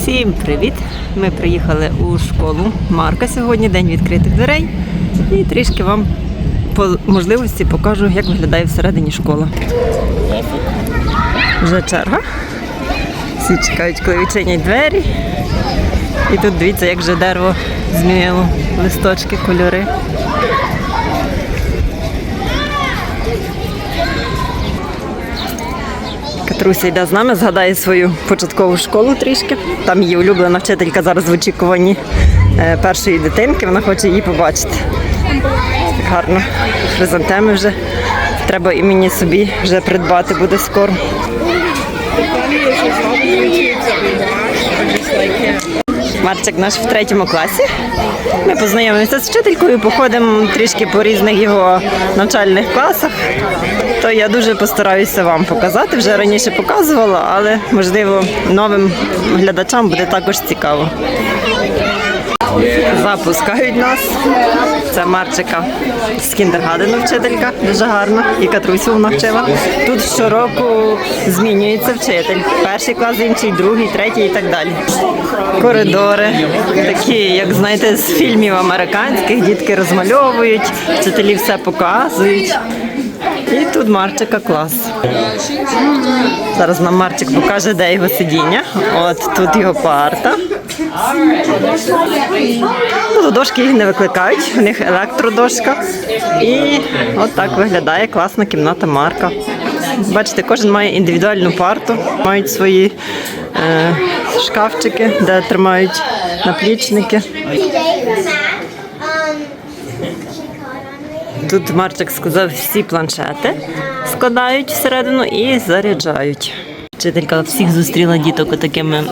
Всім привіт! Ми приїхали у школу Марка сьогодні, день відкритих дверей. І трішки вам по можливості покажу, як виглядає всередині школа. Вже черга. Всі чекають, коли відчинять двері. І тут дивіться, як вже дерево змінило листочки, кольори. Катруся йде з нами, згадає свою початкову школу трішки. Там її улюблена вчителька зараз в очікуванні е, першої дитинки. Вона хоче її побачити. Так гарно. Хризантеми вже. Треба і мені собі вже придбати буде скоро. Марчик наш в третьому класі. Ми познайомилися з вчителькою, походимо трішки по різних його навчальних класах. То я дуже постараюся вам показати. Вже раніше показувала, але можливо новим глядачам буде також цікаво. Запускають нас. Це Марчика з кіндергадену вчителька, дуже гарна. І Катрусю навчила. Тут щороку змінюється вчитель. Перший клас, інший, другий, третій і так далі. Коридори такі, як знаєте, з фільмів американських, дітки розмальовують, вчителі все показують. І тут Марчика клас. Зараз нам Марчик покаже, де його сидіння. От тут його парта. Ну, дошки їх не викликають, у них електродошка. І от так виглядає класна кімната Марка. Бачите, кожен має індивідуальну парту, мають свої е, шкафчики, де тримають наплічники. Тут Марчик сказав, всі планшети складають всередину і заряджають. Вчителька всіх зустріла діток такими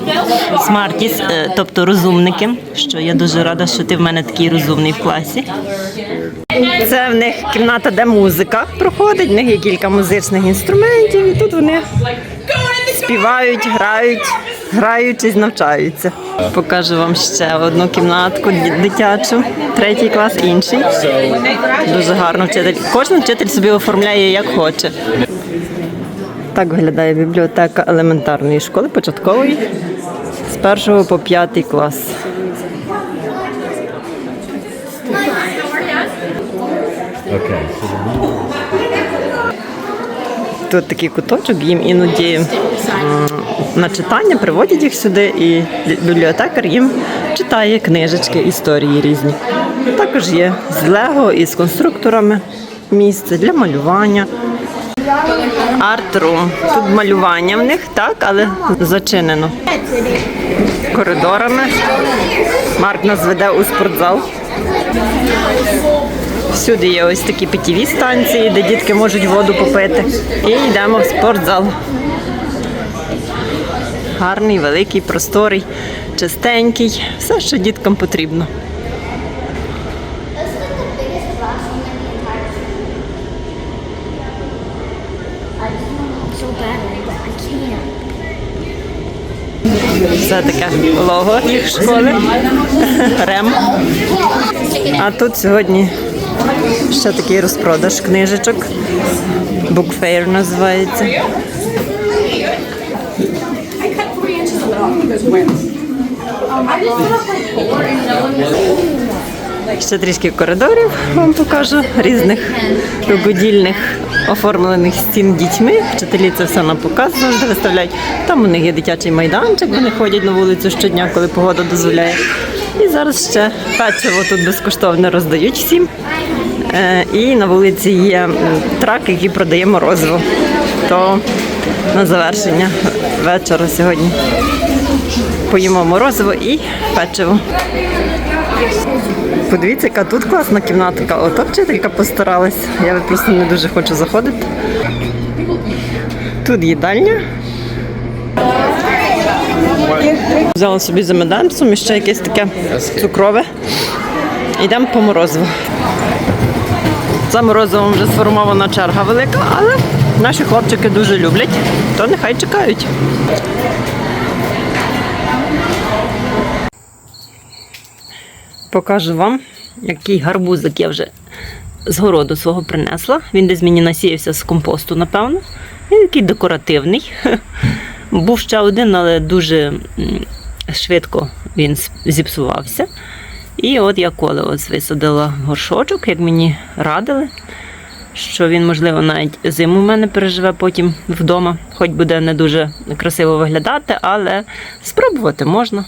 смартіс, е, тобто розумники. Що я дуже рада, що ти в мене такий розумний в класі. Це в них кімната, де музика проходить. В них є кілька музичних інструментів. І тут вони співають, грають, граючись, навчаються. Покажу вам ще одну кімнатку дитячу, третій клас, інший. Дуже гарно вчитель. Кожен вчитель собі оформляє як хоче. Так виглядає бібліотека елементарної школи, початкової, з першого по п'ятий клас. Тут такий куточок, їм іноді на читання приводять їх сюди, і бібліотекар їм читає книжечки, історії різні. Також є з Лего і з конструкторами місце для малювання. Арт-рум. Тут малювання в них, так, але зачинено. Коридорами. Марк нас веде у спортзал. Всюди є ось такі питєві станції, де дітки можуть воду попити. І йдемо в спортзал. Гарний, великий, просторий, чистенький. Все, що діткам потрібно. Це таке лого їх школи. Рем. А тут сьогодні ще такий розпродаж книжечок. Букфейр називається. Ще трішки коридорів вам покажу різних рукодільних оформлених стін дітьми. Вчителі це все на показ завжди виставляють. Там у них є дитячий майданчик, вони ходять на вулицю щодня, коли погода дозволяє. І зараз ще печиво тут безкоштовно роздають всім. Е, І на вулиці є трак, який продає морозиво. То на завершення вечора сьогодні поїмо морозиво і печиво. Подивіться, яка тут класна кімнатка. Ото вчителька постаралась. Я просто не дуже хочу заходити. Тут їдальня. Взяла собі за меданцем і ще якесь таке цукрове. Йдемо по морозиву. За морозивом вже сформована черга велика, але наші хлопчики дуже люблять, то нехай чекають. Покажу вам, який гарбузик я вже з городу свого принесла. Він десь мені насіявся з компосту, напевно. Він такий декоративний. Був ще один, але дуже швидко він зіпсувався. І от я коли ось висадила горшочок, як мені радили, що він, можливо, навіть зиму в мене переживе потім вдома, хоч буде не дуже красиво виглядати, але спробувати можна.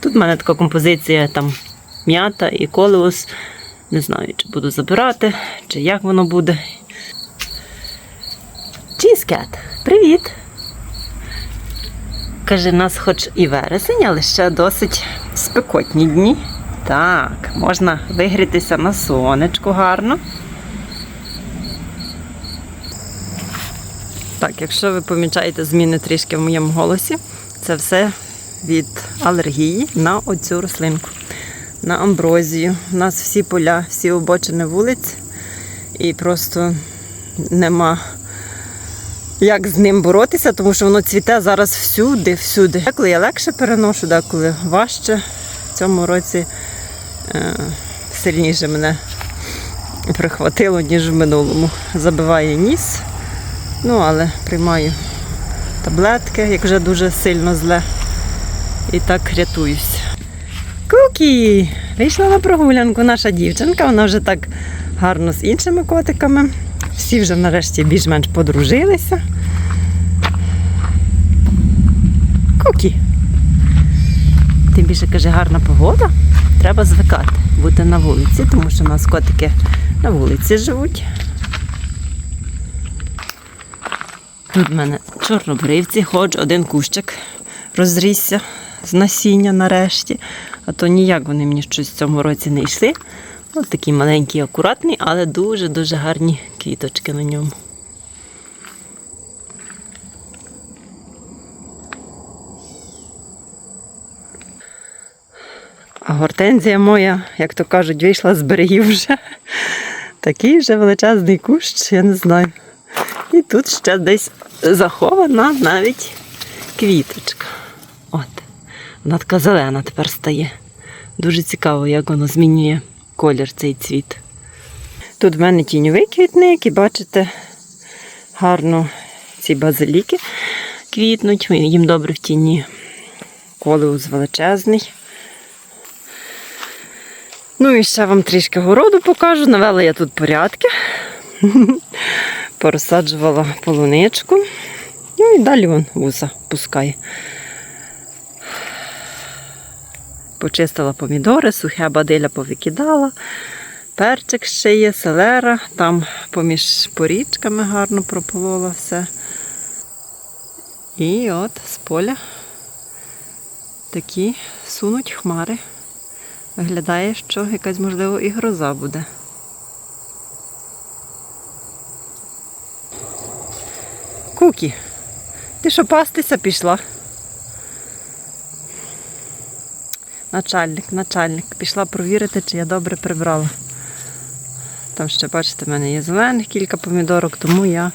Тут в мене така композиція там м'ята і колеус. Не знаю, чи буду забирати, чи як воно буде. Чізкет, привіт! Каже, в нас хоч і вересень, але ще досить спекотні дні. Так, можна вигрітися на сонечку гарно. Так, якщо ви помічаєте зміни трішки в моєму голосі, це все від алергії на оцю рослинку, на амброзію. У нас всі поля, всі обочини вулиць, і просто нема як з ним боротися, тому що воно цвіте зараз всюди, всюди. Деколи я легше переношу, деколи важче. В цьому році е, сильніше мене прихватило, ніж в минулому. Забиває ніс, ну але приймаю таблетки, як вже дуже сильно зле. І так рятуюсь. Кукі! Вийшла на прогулянку наша дівчинка, вона вже так гарно з іншими котиками. Всі вже нарешті більш-менш подружилися. Кукі. Тим більше каже, гарна погода. Треба звикати бути на вулиці, тому що у нас котики на вулиці живуть. Тут в мене чорнобривці, хоч один кущик розрісся з насіння нарешті. А то ніяк вони мені щось в цьому році не йшли. Ось такий маленький, акуратний, але дуже-дуже гарні квіточки на ньому. А гортензія моя, як то кажуть, вийшла з берегів вже. Такий вже величезний кущ, я не знаю. І тут ще десь захована навіть квіточка. Вона така зелена тепер стає. Дуже цікаво, як воно змінює колір цей цвіт. Тут в мене тіньовий квітник, і бачите, гарно ці базиліки квітнуть, їм добре в тіні. Колеус величезний. Ну і ще вам трішки городу покажу. Навела я тут порядки. Порозсаджувала полуничку. Ну і далі вон вуса пускає. Почистила помідори, сухе бадиля повикидала. Перчик ще є, селера, там поміж порічками гарно прополола все. І от з поля такі сунуть хмари. Виглядає, що якась, можливо, і гроза буде. Кукі, ти що пастися пішла? Начальник, начальник. Пішла провірити, чи я добре прибрала. Там ще, бачите, в мене є зелених кілька помідорок, тому я,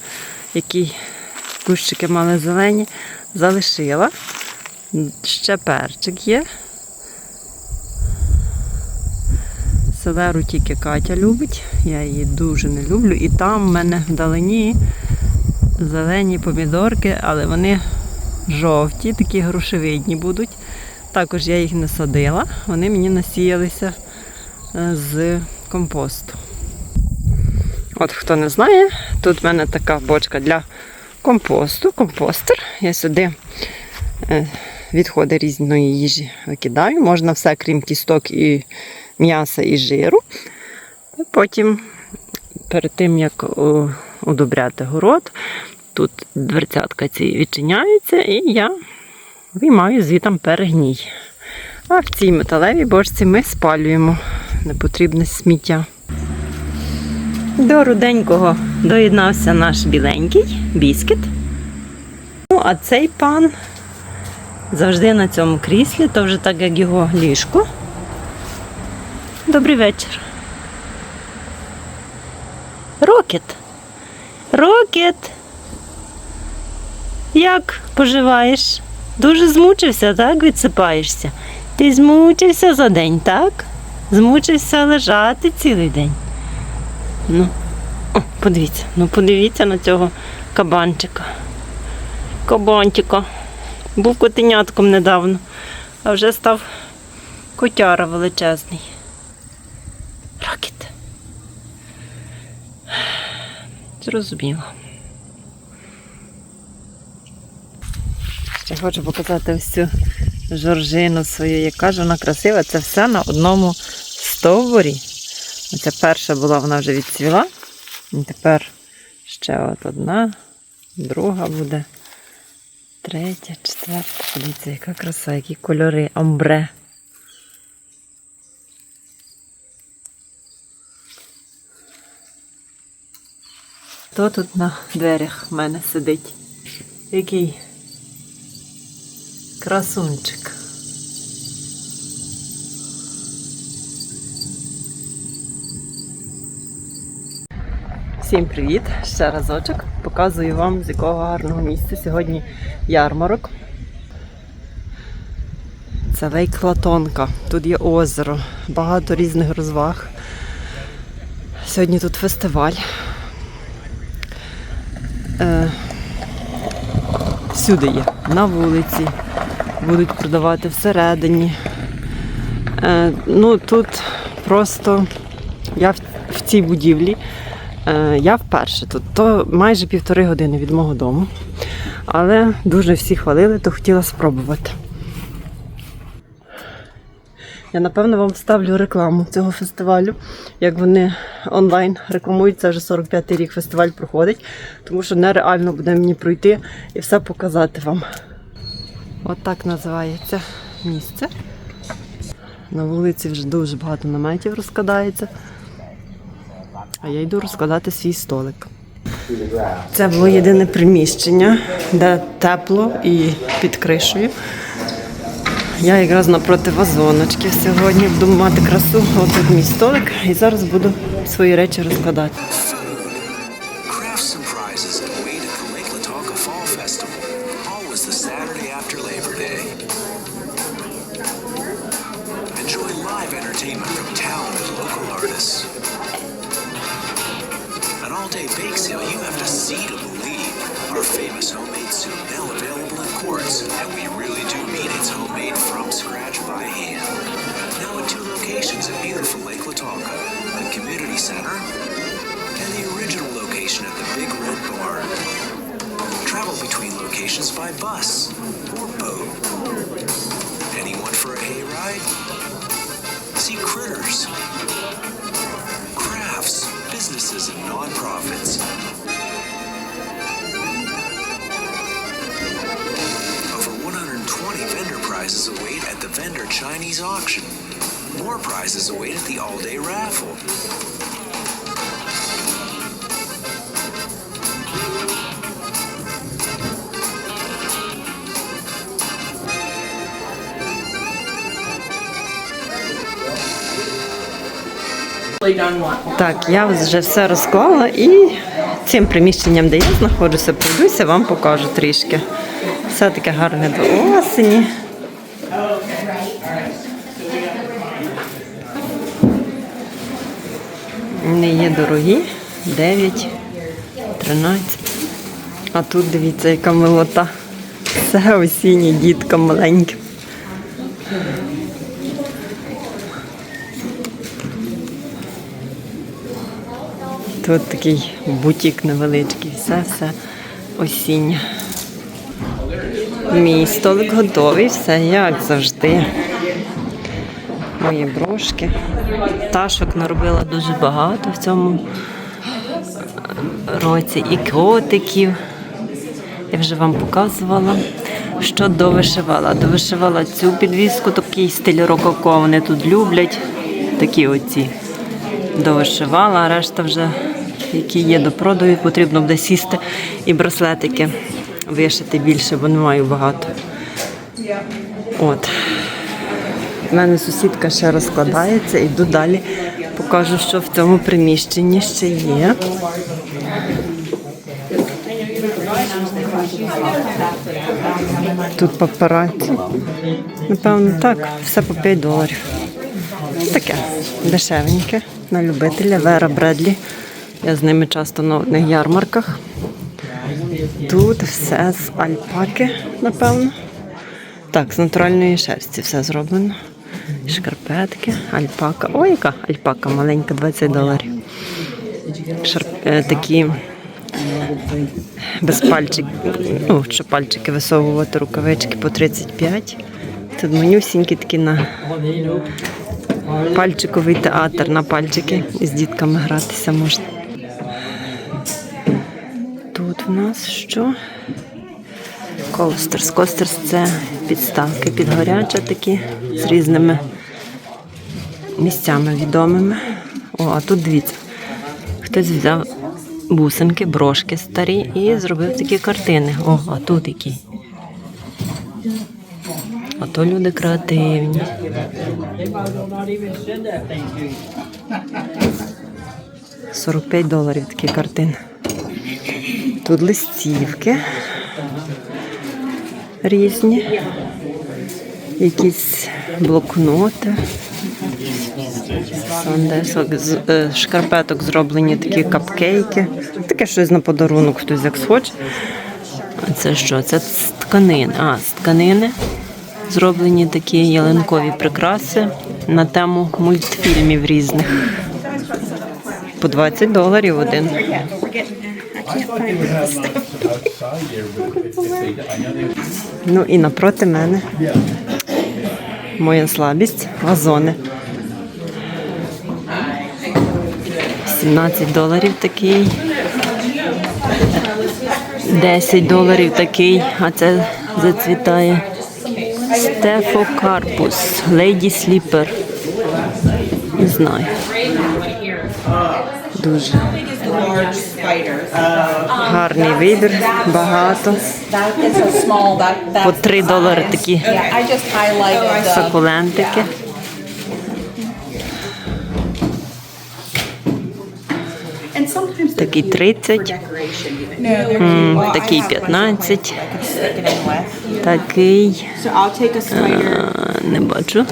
які кущики мали зелені, залишила. Ще перчик є. Селеру тільки Катя любить, я її дуже не люблю. І там в мене вдалині зелені помідорки, але вони жовті, такі грушевидні будуть. Також я їх не садила, вони мені насіялися е, з компосту. От хто не знає, тут в мене така бочка для компосту, компостер. Я сюди е, відходи різної їжі викидаю. Можна все, крім кісток і м'яса і жиру. Потім, перед тим, як удобряти город, тут дверцятка ці відчиняються, і я виймаю звітом перегній. А в цій металевій бочці ми спалюємо непотрібне сміття. До руденького доєднався наш біленький біскіт. Ну, а цей пан завжди на цьому кріслі, то вже так як його ліжко. Добрий вечір. Рокет. Рокет. Як поживаєш? Дуже змучився, так? Відсипаєшся. Ти змучився за день, так? Змучився лежати цілий день. Ну, о, подивіться, ну подивіться на цього кабанчика. Кабанчика. Був котенятком недавно. А вже став котяра величезний. Ракет. Зрозуміло. Ще хочу показати ось цю жоржину свою, яка ж вона красива. Це все на одному стовбурі. Оця перша була, вона вже відцвіла. І тепер ще от одна, друга буде, третя, четверта. Подивіться, яка краса, які кольори, амбре. Хто тут на дверях в мене сидить? Який красунчик. Всім привіт! Ще разочок. Показую вам, з якого гарного місця сьогодні ярмарок. Це Вейклатонка. Тут є озеро, багато різних розваг. Сьогодні тут фестиваль. Е, всюди є. На вулиці. Будуть продавати всередині. Е, ну тут просто я в, в цій будівлі. Е, я вперше тут. То майже півтори години від мого дому. Але дуже всі хвалили, то хотіла спробувати. Я напевно вам вставлю рекламу цього фестивалю, як вони онлайн рекламують. Це вже 45-й рік фестиваль проходить, тому що нереально буде мені пройти і все показати вам. От називається місце. На вулиці вже дуже багато наметів розкладається. А я йду розкладати свій столик. Це було єдине приміщення, де тепло і під кришею. Я якраз напроти вазоночки сьогодні буду мати красу. Ось тут мій столик. І зараз буду свої речі розкладати. Sale you have to see to believe. Our famous homemade soup now available in quarts, and we really do mean it's homemade from scratch by hand. Now at two locations at beautiful Lake Latonka, the community center and the original location at the Big Red Barn. Travel between locations by bus or boat. Anyone for a hayride? See critters, businesses, and nonprofits. Over 120 vendor prizes await at the Vendor Chinese auction. More prizes await at the all-day raffle. Так, я вже все розклала і цим приміщенням, де я знаходжуся, пройдуся, вам покажу трішки. Все таке гарне до осені. Не є дорогі. 9, 13. А тут дивіться, яка милота. Все осіннє, діткам маленьким. Тут такий бутік невеличкий, все-все осіннє. Мій столик готовий, все як завжди. Мої брошки. Пташок наробила дуже багато в цьому році. І котиків. Я вже вам показувала, що довишивала. Довишивала цю підвіску, такий стиль рококо. Вони тут люблять. Такі оці довишивала, а решта вже, які є до продаю, потрібно буде сісти і браслетики вишити більше, бо не маю багато. От. У мене сусідка ще розкладається, йду далі, покажу, що в цьому приміщенні ще є. Тут папараці. Напевно, так, все по 5 доларів. Таке дешевеньке на любителя Вера Бредлі. Я з ними часто на одних ярмарках. Тут все з альпаки, напевно. Так, з натуральної шерсті все зроблено. Шкарпетки, альпака. Ой, яка альпака маленька, 20 доларів. Шар... е, Такі без пальчик, ну, що пальчики висовувати, рукавички по 35. Тут манюсінькі такі на пальчиковий театр на пальчики. І з дітками гратися можна. Тут в нас що? Костерс. Костерс це підставки підгоряча такі з різними місцями відомими. О, а тут дивіться. Хтось взяв бусинки, брошки старі і зробив такі картини. О, а тут які. А то люди креативні. – 45 доларів такі картини. Тут листівки різні, якісь блокноти. Сандесок з е, шкарпеток зроблені такі капкейки. Таке щось на подарунок, хтось як схоче. А це що? Це з тканин. А, з тканини зроблені такі ялинкові прикраси на тему мультфільмів різних. По 20 доларів один. Ну і напроти мене моя слабість вазони. 17 доларів такий. 10 доларів такий, а це зацвітає. Стефокарпус, Леді Сліпер. Не знаю. Дуже гарний вибір, багато. По 3 долари такі сукулентики. Такий 30, decoration even. No, they're cute. Well, I такий have 15, I could stick it in with. такий не бачу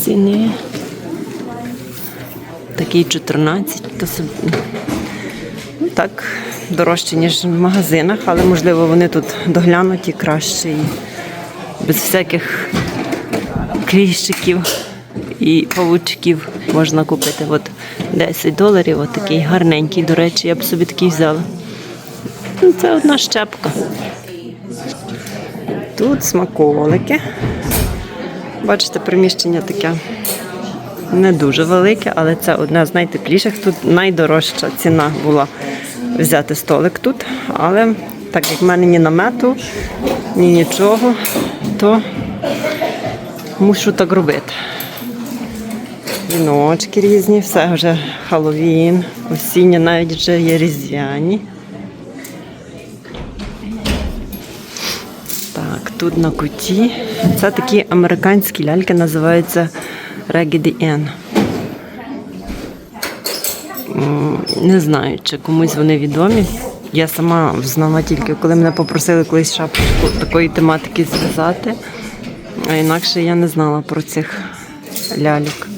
ціни. Такий 14, то собі. Ну, так, дорожче, ніж в магазинах, але можливо вони тут доглянуті краще і без всяких кліщиків і павучків можна купити. От 10 доларів, от такий гарненький, до речі, я б собі такий взяла. Ну, Це одна щепка. Тут смаколики. Бачите, приміщення таке не дуже велике, але це одне з найтепліших. Тут найдорожча ціна була взяти столик тут. Але так як в мене ні намету, ні нічого, то мушу так робити. Віночки різні, все вже Хеллоуін, осіння навіть вже є різдвяні. Так, тут на куті. Це такі американські ляльки, називаються Ann. Не знаю, чи комусь вони відомі. Я сама знала тільки, коли мене попросили колись шапочку такої тематики зв'язати. А інакше я не знала про цих ляльок.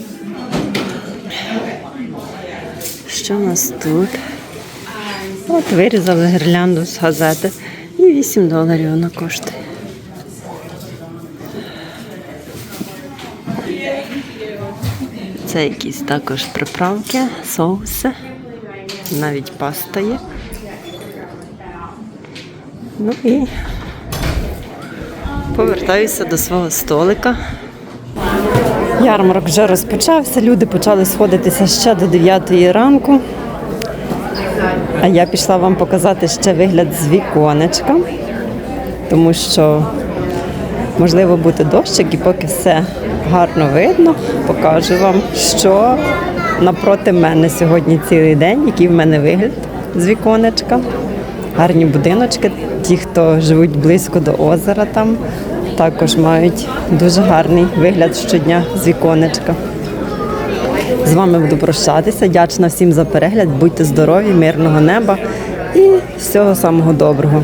Що у нас тут? От вирізали гірлянду з газети. І 8 доларів вона коштує. Це якісь також приправки, соуси, навіть паста є. Ну і повертаюся до свого столика. Ярмарок вже розпочався, люди почали сходитися ще до 9 ранку. А я пішла вам показати ще вигляд з віконечка, тому що можливо буде дощик, і поки все гарно видно, покажу вам, що напроти мене сьогодні цілий день, який в мене вигляд з віконечка. Гарні будиночки. Ті, хто живуть близько до озера, там також мають дуже гарний вигляд щодня з віконечка. З вами буду прощатися. Дячна всім за перегляд. Будьте здорові, мирного неба і всього самого доброго.